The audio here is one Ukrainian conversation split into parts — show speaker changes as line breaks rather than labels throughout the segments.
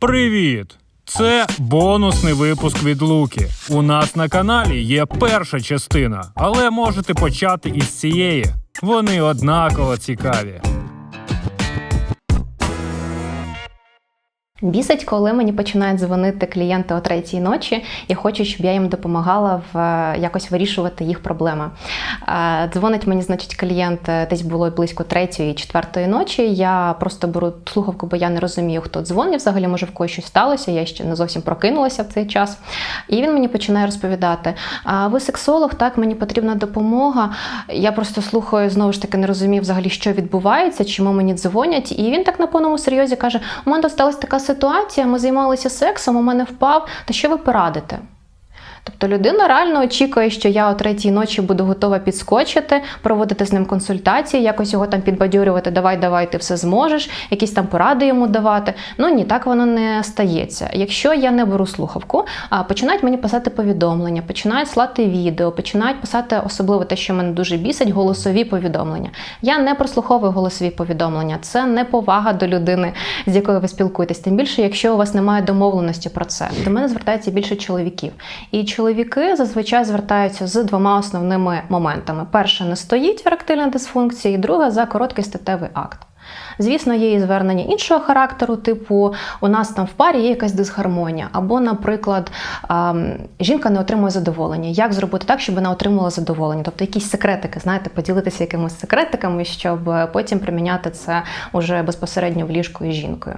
Привіт! Це бонусний випуск від Луки. У нас на каналі є перша частина, але можете почати із цієї. Вони однаково цікаві.
Бісить, коли мені починають дзвонити клієнти о третій ночі і хочуть, щоб я їм допомагала в е, якось вирішувати їх проблеми. Е, Дзвонить мені, значить, клієнт е, десь було близько третьої, четвертої ночі. Я просто беру слухавку, бо я не розумію, хто дзвонить. Взагалі, може, в когось щось сталося. Я ще не зовсім прокинулася в цей час. І він мені починає розповідати: а ви сексолог, так, мені потрібна допомога. Я просто слухаю, знову ж таки, не розумію взагалі, що відбувається, чому мені дзвонять. І він так на повному серйозі каже: у мене сталася така ситуація, ми займалися сексом, у мене впав. Та що ви порадите? Тобто людина реально очікує, що я о третій ночі буду готова підскочити, проводити з ним консультації, якось його там підбадьорювати, давай, давай, ти все зможеш, якісь там поради йому давати. Ну ні, так воно не стається. Якщо я не беру слухавку, а починають мені писати повідомлення, починають слати відео, починають писати особливо те, що мене дуже бісить, голосові повідомлення. Я не прослуховую голосові повідомлення. Це не повага до людини, з якою ви спілкуєтесь. Тим більше, якщо у вас немає домовленості про це. До мене звертається більше чоловіків. І чоловіки зазвичай звертаються з двома основними моментами: перше не стоїть еректильна дисфункція, і друге за короткий статевий акт. Звісно, є і звернення іншого характеру, типу, у нас там в парі є якась дисгармонія, або, наприклад, жінка не отримує задоволення. Як зробити так, щоб вона отримала задоволення? Тобто якісь секретики, знаєте, поділитися якимись секретиками, щоб потім приміняти це уже безпосередньо в ліжку із жінкою.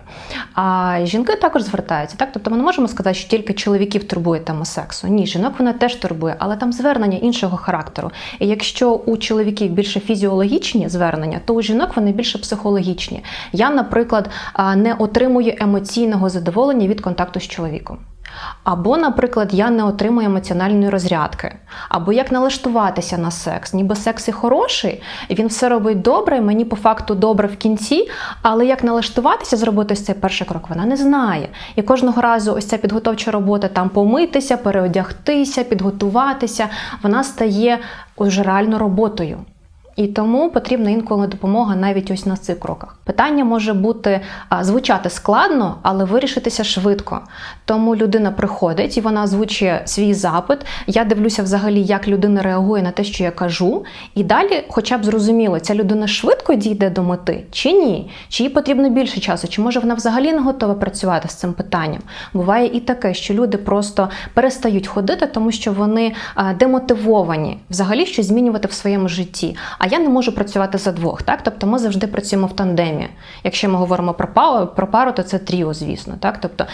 А жінки також звертаються, так? Тобто ми не можемо сказати, що тільки чоловіків турбує тема сексу. Ні, жінок вона теж турбує, але там звернення іншого характеру. І якщо у чоловіків більше фізіологічні звернення, то у жінок вони більше психологічні. Я, наприклад, не отримую емоційного задоволення від контакту з чоловіком. Або, наприклад, я не отримую емоціональної розрядки, або як налаштуватися на секс. Ніби секс і хороший, він все робить добре, мені по факту добре в кінці, але як налаштуватися, зробити цей перший крок, вона не знає. І кожного разу ось ця підготовча робота там помитися, переодягтися, підготуватися, вона стає уже реально роботою. І тому потрібна інколи допомога навіть ось на цих кроках. Питання може бути звучати складно, але вирішитися швидко. Тому людина приходить і вона озвучує свій запит. Я дивлюся взагалі, як людина реагує на те, що я кажу. І далі, хоча б зрозуміло, ця людина швидко дійде до мети чи ні, чи їй потрібно більше часу, чи може вона взагалі не готова працювати з цим питанням. Буває і таке, що люди просто перестають ходити, тому що вони демотивовані взагалі щось змінювати в своєму житті. А я не можу працювати за двох. Так? Тобто ми завжди працюємо в тандемі. Якщо ми говоримо про пару, про пару, то це тріо, звісно. Так? Тобто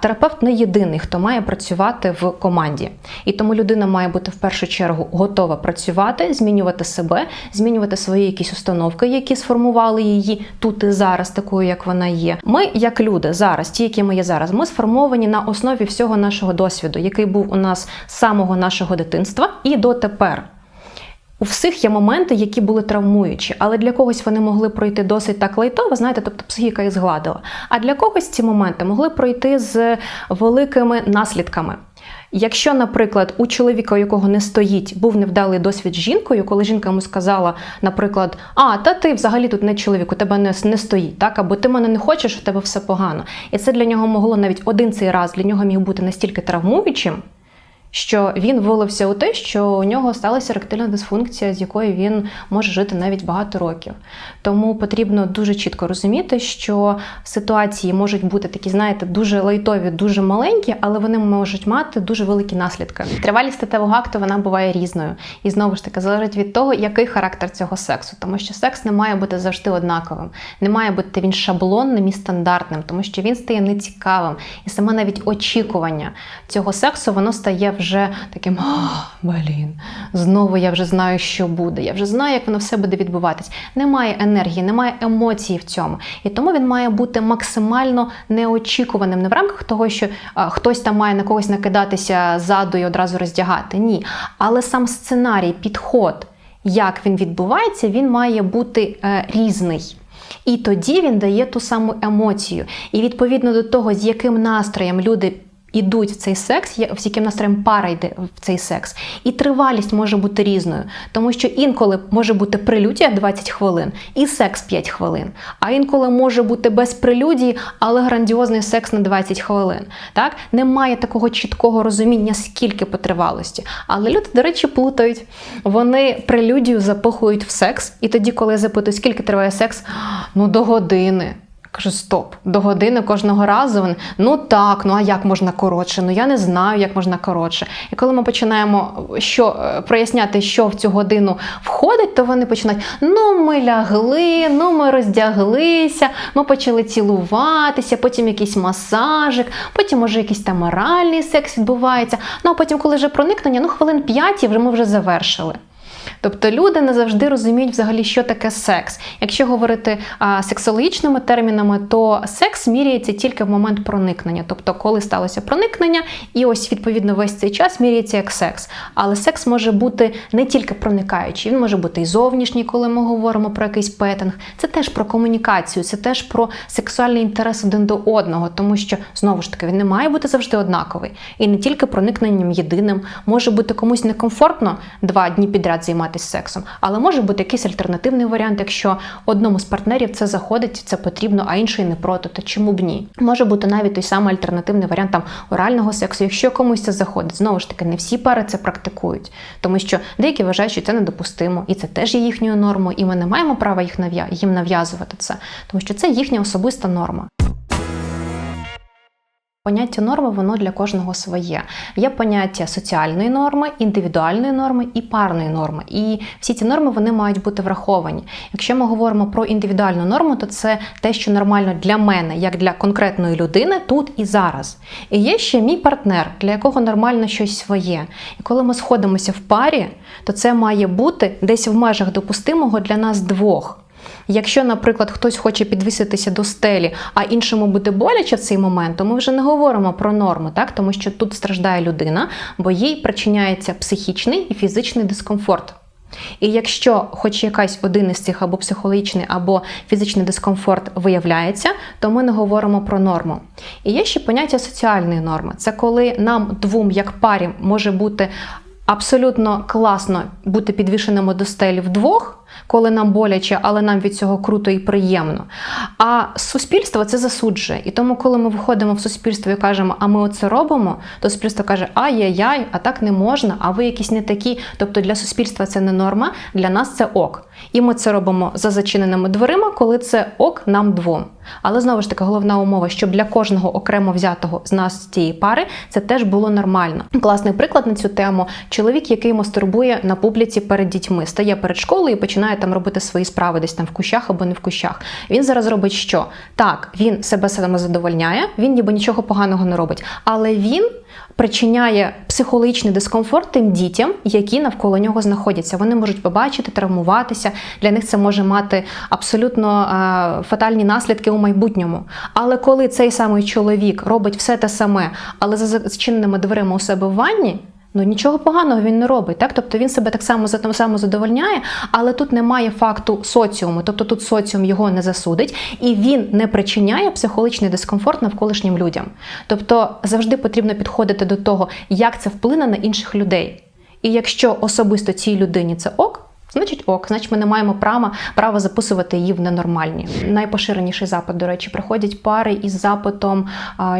терапевт не єдиний, хто має працювати в команді. І тому людина має бути в першу чергу готова працювати, змінювати себе, змінювати свої якісь установки, які сформували її тут і зараз, такою, як вона є. Ми, як люди, зараз, ті, які ми є зараз, ми сформовані на основі всього нашого досвіду, який був у нас з самого нашого дитинства і дотепер. У всіх є моменти, які були травмуючі, але для когось вони могли пройти досить так лайтово, знаєте, тобто психіка їх згладила. А для когось ці моменти могли пройти з великими наслідками. Якщо, наприклад, у чоловіка, у якого не стоїть, був невдалий досвід з жінкою, коли жінка йому сказала, наприклад, а та ти взагалі тут не чоловік, у тебе не, не стоїть, так або ти мене не хочеш, у тебе все погано. І це для нього могло навіть один цей раз для нього міг бути настільки травмуючим що він вилився у те, що у нього сталася еректильна дисфункція, з якою він може жити навіть багато років. Тому потрібно дуже чітко розуміти, що ситуації можуть бути такі, знаєте, дуже лайтові, дуже маленькі, але вони можуть мати дуже великі наслідки. Тривалість статевого акту вона буває різною. І знову ж таки залежить від того, який характер цього сексу, тому що секс не має бути завжди однаковим, не має бути він шаблонним і стандартним, тому що він стає нецікавим. І саме навіть очікування цього сексу воно стає вже таким блін, знову я вже знаю, що буде. Я вже знаю, як воно все буде відбуватись. Немає енергії, немає емоцій в цьому. І тому він має бути максимально неочікуваним. Не в рамках того, що а, хтось там має на когось накидатися ззаду і одразу роздягати. Ні. Але сам сценарій, підход, як він відбувається, він має бути е, різний. І тоді він дає ту саму емоцію. І відповідно до того, з яким настроєм люди ідуть в цей секс, з яким настроєм пара йде в цей секс. І тривалість може бути різною, тому що інколи може бути прелюдія 20 хвилин і секс 5 хвилин. А інколи може бути без прелюдії, але грандіозний секс на 20 хвилин. Так? Немає такого чіткого розуміння, скільки по тривалості. Але люди, до речі, плутають. Вони прелюдію запихують в секс, і тоді, коли я запитую, скільки триває секс, ну до години. Кажу, стоп, до години кожного разу. Вони, ну так, ну а як можна коротше? Ну я не знаю, як можна коротше. І коли ми починаємо що, е, проясняти, що в цю годину входить, то вони починають: ну ми лягли, ну ми роздяглися, ми почали цілуватися, потім якийсь масажик, потім може якийсь там моральний секс відбувається. Ну а потім, коли вже проникнення, ну хвилин п'ять, і вже ми вже завершили. Тобто люди не завжди розуміють взагалі, що таке секс. Якщо говорити а, сексологічними термінами, то секс міряється тільки в момент проникнення, тобто коли сталося проникнення, і ось відповідно весь цей час міряється як секс. Але секс може бути не тільки проникаючий, він може бути і зовнішній, коли ми говоримо про якийсь петинг. Це теж про комунікацію, це теж про сексуальний інтерес один до одного, тому що знову ж таки він не має бути завжди однаковий. І не тільки проникненням єдиним може бути комусь некомфортно два дні підряд займатися сексом, але може бути якийсь альтернативний варіант, якщо одному з партнерів це заходить, це потрібно, а інший не проти, то чому б ні? Може бути навіть той самий альтернативний варіант там орального сексу, якщо комусь це заходить. Знову ж таки, не всі пари це практикують, тому що деякі вважають, що це недопустимо, і це теж є їхньою нормою, і ми не маємо права їх нав'я- їм нав'язувати це, тому що це їхня особиста норма. Поняття норми воно для кожного своє. Є поняття соціальної норми, індивідуальної норми і парної норми. І всі ці норми вони мають бути враховані. Якщо ми говоримо про індивідуальну норму, то це те, що нормально для мене, як для конкретної людини, тут і зараз. І є ще мій партнер, для якого нормально щось своє. І коли ми сходимося в парі, то це має бути десь в межах допустимого для нас двох. Якщо, наприклад, хтось хоче підвиситися до стелі, а іншому буде боляче в цей момент, то ми вже не говоримо про норму, так? тому що тут страждає людина, бо їй причиняється психічний і фізичний дискомфорт. І якщо хоч якась один із цих або психологічний, або фізичний дискомфорт виявляється, то ми не говоримо про норму. І є ще поняття соціальної норми. Це коли нам двом, як парі, може бути абсолютно класно бути підвішеними до стелі вдвох, коли нам боляче, але нам від цього круто і приємно. А суспільство це засуджує. І тому, коли ми виходимо в суспільство і кажемо, а ми оце робимо, то суспільство каже, ай-яй-яй, а так не можна, а ви якісь не такі. Тобто для суспільства це не норма, для нас це ок. І ми це робимо за зачиненими дверима, коли це ок нам двом. Але знову ж таки, головна умова, щоб для кожного окремо взятого з нас цієї пари це теж було нормально. Класний приклад на цю тему: чоловік, який мастурбує на публіці перед дітьми, стає перед школою і починає там робити свої справи, десь там в кущах або не в кущах. Він зараз робить що? Так, він себе саме задовольняє, він ніби нічого поганого не робить, але він причиняє психологічний дискомфорт тим дітям, які навколо нього знаходяться. Вони можуть побачити, травмуватися. Для них це може мати абсолютно е, фатальні наслідки у майбутньому. Але коли цей самий чоловік робить все те саме, але за зачиненими дверима у себе в ванні. Ну нічого поганого він не робить, так тобто він себе так само за- само задовольняє, але тут немає факту соціуму, тобто тут соціум його не засудить, і він не причиняє психологічний дискомфорт навколишнім людям. Тобто завжди потрібно підходити до того, як це вплине на інших людей. І якщо особисто цій людині це ок. Значить ок, значить ми не маємо права, права записувати її в ненормальні. Найпоширеніший запит, до речі, приходять пари із запитом,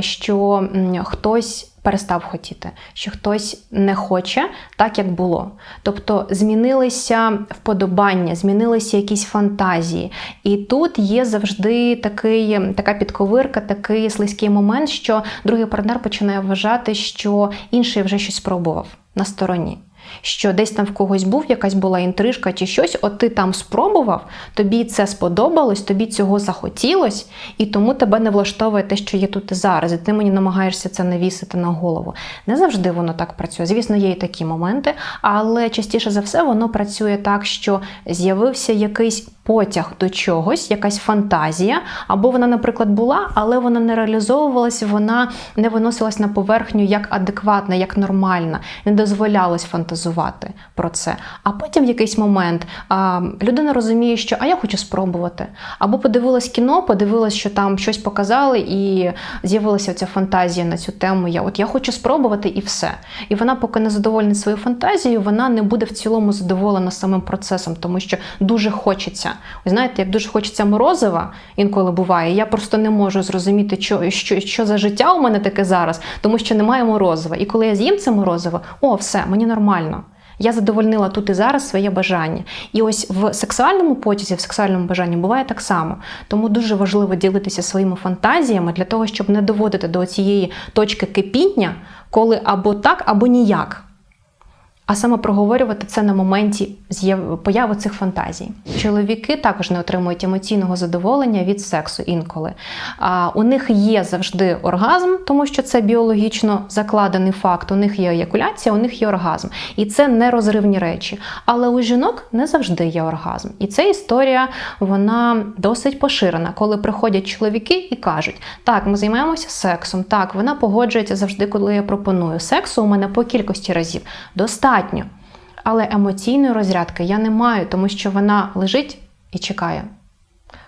що хтось перестав хотіти, що хтось не хоче так, як було. Тобто змінилися вподобання, змінилися якісь фантазії. І тут є завжди такий, така підковирка, такий слизький момент, що другий партнер починає вважати, що інший вже щось спробував на стороні. Що десь там в когось був, якась була інтрижка чи щось, от ти там спробував, тобі це сподобалось, тобі цього захотілось, і тому тебе не влаштовує те, що є тут і зараз, і ти мені намагаєшся це навісити на голову. Не завжди воно так працює. Звісно, є і такі моменти, але частіше за все воно працює так, що з'явився якийсь потяг до чогось, якась фантазія, або вона, наприклад, була, але вона не реалізовувалась, вона не виносилась на поверхню як адекватна, як нормальна, не дозволялось фантазувати про це. А потім в якийсь момент а, людина розуміє, що а я хочу спробувати. Або подивилась кіно, подивилась, що там щось показали, і з'явилася ця фантазія на цю тему. Я от я хочу спробувати і все. І вона, поки не задовольнить свою фантазію, вона не буде в цілому задоволена самим процесом, тому що дуже хочеться. Ви знаєте, як дуже хочеться морозива, інколи буває. Я просто не можу зрозуміти, що, що, що за життя у мене таке зараз, тому що немає морозива. І коли я з'їм це морозиво, о, все, мені нормально. Я задовольнила тут і зараз своє бажання. І ось в сексуальному потязі, в сексуальному бажанні буває так само. Тому дуже важливо ділитися своїми фантазіями для того, щоб не доводити до цієї точки кипіння, коли або так, або ніяк. А саме проговорювати це на моменті появи цих фантазій. Чоловіки також не отримують емоційного задоволення від сексу інколи. А, у них є завжди оргазм, тому що це біологічно закладений факт. У них є еякуляція, у них є оргазм. І це нерозривні речі. Але у жінок не завжди є оргазм. І ця історія вона досить поширена, коли приходять чоловіки і кажуть: так, ми займаємося сексом. Так, вона погоджується завжди, коли я пропоную. Сексу у мене по кількості разів достатньо. Але емоційної розрядки я не маю, тому що вона лежить і чекає.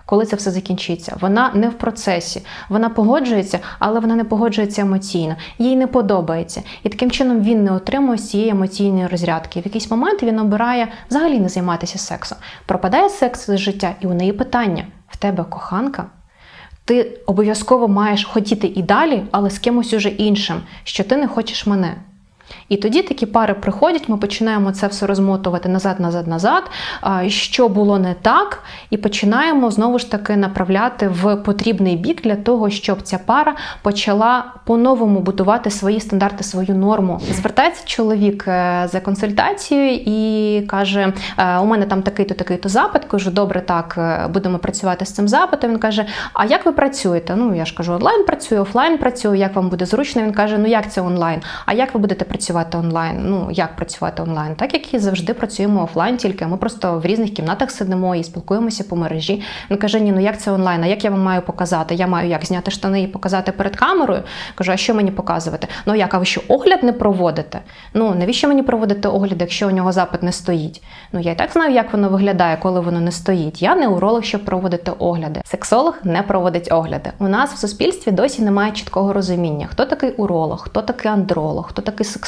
Коли це все закінчиться, вона не в процесі, вона погоджується, але вона не погоджується емоційно, їй не подобається. І таким чином він не отримує цієї емоційної розрядки. В якийсь момент він обирає взагалі не займатися сексом. Пропадає секс з життя, і у неї питання: в тебе коханка? Ти обов'язково маєш хотіти і далі, але з кимось уже іншим, що ти не хочеш мене. І тоді такі пари приходять, ми починаємо це все розмотувати назад, назад, назад, що було не так, і починаємо знову ж таки направляти в потрібний бік для того, щоб ця пара почала по-новому будувати свої стандарти, свою норму. Звертається чоловік е, за консультацією і каже: «Е, у мене там такий-то, такий-то запит. Кажу, добре, так, е, будемо працювати з цим запитом. Він каже: А як ви працюєте? Ну я ж кажу, онлайн працюю, офлайн працюю, як вам буде зручно? Він каже: Ну як це онлайн? А як ви будете працювати онлайн? Ну як працювати онлайн? Так як і завжди працюємо офлайн, тільки ми просто в різних кімнатах сидимо і спілкуємося по мережі. Він каже: Ні, ну як це онлайн? А як я вам маю показати? Я маю як зняти штани і показати перед камерою. Кажу, а що мені показувати? Ну як, а ви що огляд не проводите? Ну навіщо мені проводити огляд, якщо у нього запит не стоїть? Ну я і так знаю, як воно виглядає, коли воно не стоїть. Я не уролог, щоб проводити огляди. Сексолог не проводить огляди. У нас в суспільстві досі немає чіткого розуміння, хто такий уролог, хто такий андролог, хто такий сексолог,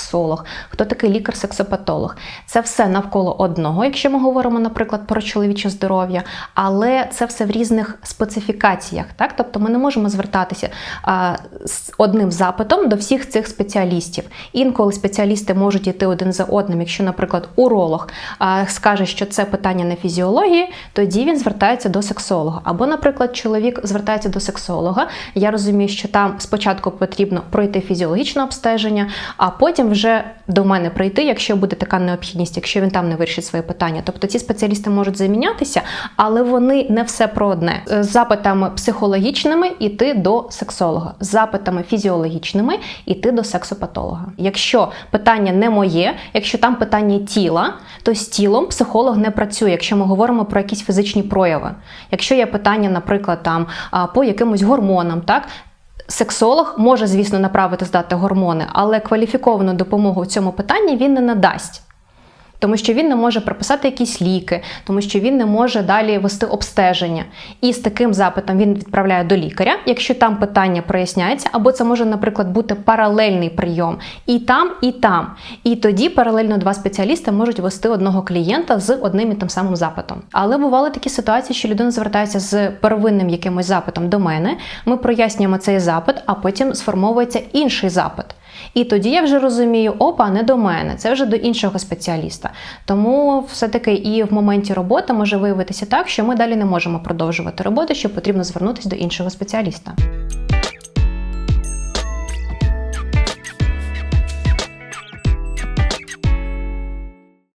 хто такий лікар-сексопатолог. Це все навколо одного, якщо ми говоримо, наприклад, про чоловіче здоров'я, але це все в різних специфікаціях. Так, тобто ми не можемо звертатися а, з одним запитом до всіх цих спеціалістів. Інколи спеціалісти можуть йти один за одним. Якщо, наприклад, уролог а, скаже, що це питання не фізіології, тоді він звертається до сексолога. Або, наприклад, чоловік звертається до сексолога. Я розумію, що там спочатку потрібно пройти фізіологічне обстеження, а потім вже до мене прийти, якщо буде така необхідність, якщо він там не вирішить своє питання. Тобто ці спеціалісти можуть замінятися, але вони не все про одне. З запитами психологічними іти до сексолога, з запитами фізіологічними іти до сексопатолога. Якщо питання не моє, якщо там питання тіла, то з тілом психолог не працює, якщо ми говоримо про якісь фізичні прояви. Якщо є питання, наприклад, там по якимось гормонам, так. Сексолог може, звісно, направити здати гормони, але кваліфіковану допомогу в цьому питанні він не надасть. Тому що він не може прописати якісь ліки, тому що він не може далі вести обстеження. І з таким запитом він відправляє до лікаря, якщо там питання проясняється, або це може, наприклад, бути паралельний прийом і там, і там. І тоді паралельно два спеціалісти можуть вести одного клієнта з одним і тим самим запитом. Але бували такі ситуації, що людина звертається з первинним якимось запитом до мене. Ми прояснюємо цей запит, а потім сформовується інший запит. І тоді я вже розумію, опа, не до мене, це вже до іншого спеціаліста. Тому все-таки і в моменті роботи може виявитися так, що ми далі не можемо продовжувати роботу, що потрібно звернутися до іншого спеціаліста.